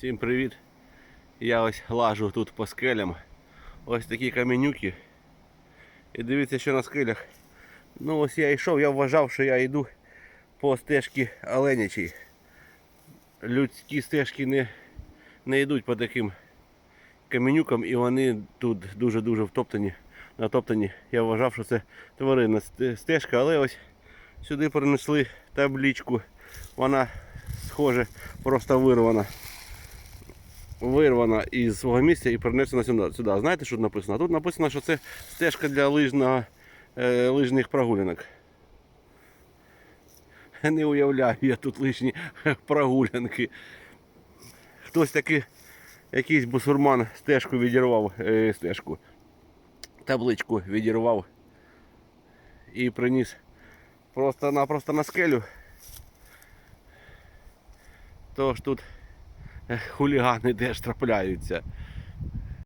Всім привіт! Я ось лажу тут по скелям. Ось такі каменюки. І дивіться, що на скелях. Ну ось я йшов, я вважав, що я йду по стежці Оленячій. Людські стежки не, не йдуть по таким каменюкам і вони тут дуже-дуже втоптані, натоптані. Я вважав, що це тваринна стежка, але ось сюди принесли табличку. Вона схоже просто вирвана. Вирвана із свого місця і принесена сюди. сюди. Знаєте, що тут написано? Тут написано, що це стежка для лижного, е, лижних прогулянок. Не уявляю я тут лижні прогулянки. Хтось таки, якийсь бусурман стежку відірвав, е, стежку, табличку відірвав і приніс просто-напросто на скелю. Тож тут хулігани теж трапляються.